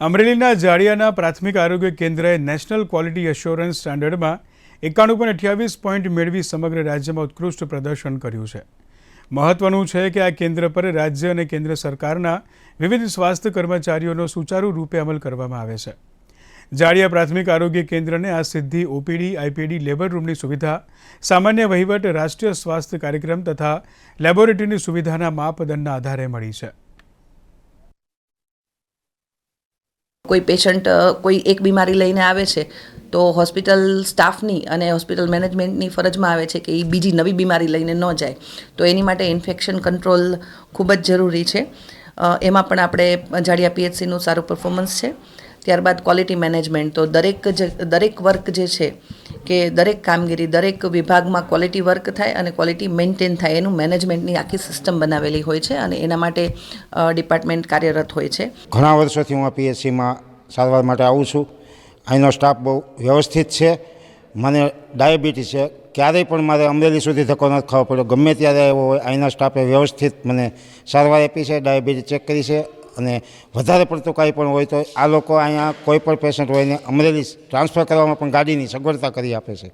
અમરેલીના જાડિયાના પ્રાથમિક આરોગ્ય કેન્દ્રએ નેશનલ ક્વોલિટી એશ્યોરન્સ સ્ટાન્ડર્ડમાં એકાણું પોઈન્ટ અઠ્યાવીસ પોઈન્ટ મેળવી સમગ્ર રાજ્યમાં ઉત્કૃષ્ટ પ્રદર્શન કર્યું છે. મહત્વનું છે કે આ કેન્દ્ર પર રાજ્ય અને કેન્દ્ર સરકારના વિવિધ સ્વાસ્થ્ય કર્મચારીઓનો સુચારુ રૂપે અમલ કરવામાં આવે છે. જાડિયા પ્રાથમિક આરોગ્ય કેન્દ્રને આ સિદ્ધિ ઓપીડી, આઈપીડી, લેબર રૂમની સુવિધા, સામાન્ય વહીવટ, રાષ્ટ્રીય સ્વાસ્થ્ય કાર્યક્રમ તથા લેબોરેટરીની સુવિધાના માપદંડના આધારે મળી છે. કોઈ પેશન્ટ કોઈ એક બીમારી લઈને આવે છે, તો હોસ્પિટલ સ્ટાફની અને હોસ્પિટલ મેનેજમેન્ટની ફરજમાં આવે છે કે એ બીજી નવી બીમારી લઈને ન જાય. તો એની માટે ઇન્ફેક્શન કંટ્રોલ ખૂબ જ જરૂરી છે. એમાં પણ આપણે જાડિયા પીએચસીનું સારું પરફોર્મન્સ છે. ત્યારબાદ ક્વોલિટી મેનેજમેન્ટ તો દરેક જ, દરેક વર્ક જે છે, કે દરેક કામગીરી, દરેક વિભાગમાં ક્વોલિટી વર્ક થાય અને ક્વોલિટી મેન્ટેન થાય, એનું મેનેજમેન્ટની આખી સિસ્ટમ બનાવેલી હોય છે અને એના માટે ડિપાર્ટમેન્ટ કાર્યરત હોય છે. ઘણા વર્ષોથી હું આ પીએચસીમાં સારવાર માટે આવું છું. અહીંનો સ્ટાફ બહુ વ્યવસ્થિત છે. મને ડાયાબિટીસ છે. ક્યારેય પણ મારે અમરેલી સુધી ધક્કો નથી ખાવો પડ્યો. ગમે ત્યારે આવ્યો હોય, અહીંના સ્ટાફે વ્યવસ્થિત મને સારવાર આપી છે ડાયાબિટીસ ચેક કરી છે. અને વધારે પડતું કાંઈ પણ હોય તો આ લોકો અહીંયા કોઈ પણ પેશન્ટ હોય ને અમરેલી ટ્રાન્સફર કરવામાં પણ ગાડીની સગવડતા કરી આપે છે.